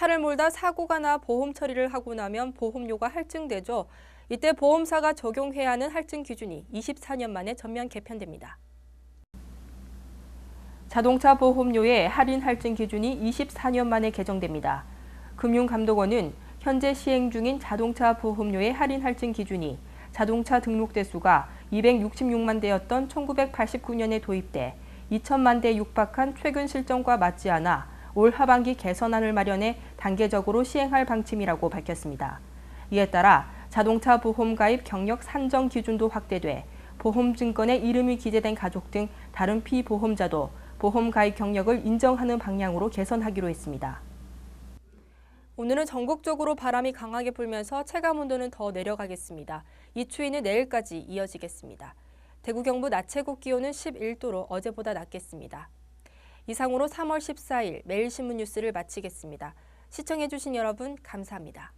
차를 몰다 사고가 나 보험 처리를 하고 나면 보험료가 할증되죠. 이때 보험사가 적용해야 하는 할증 기준이 24년 만에 전면 개편됩니다. 자동차 보험료의 할인 할증 기준이 24년 만에 개정됩니다. 금융감독원은 현재 시행 중인 자동차 보험료의 할인 할증 기준이 자동차 등록 대수가 266만 대였던 1989년에 도입돼 2천만 대 육박한 최근 실정과 맞지 않아 올 하반기 개선안을 마련해 단계적으로 시행할 방침이라고 밝혔습니다. 이에 따라 자동차 보험 가입 경력 산정 기준도 확대돼 보험 증권에 이름이 기재된 가족 등 다른 피보험자도 보험 가입 경력을 인정하는 방향으로 개선하기로 했습니다. 오늘은 전국적으로 바람이 강하게 불면서 체감 온도는 더 내려가겠습니다. 이 추위는 내일까지 이어지겠습니다. 대구 경북 낮 최고 기온은 11도로 어제보다 낮겠습니다. 이상으로 3월 14일 매일신문 뉴스를 마치겠습니다. 시청해주신 여러분 감사합니다.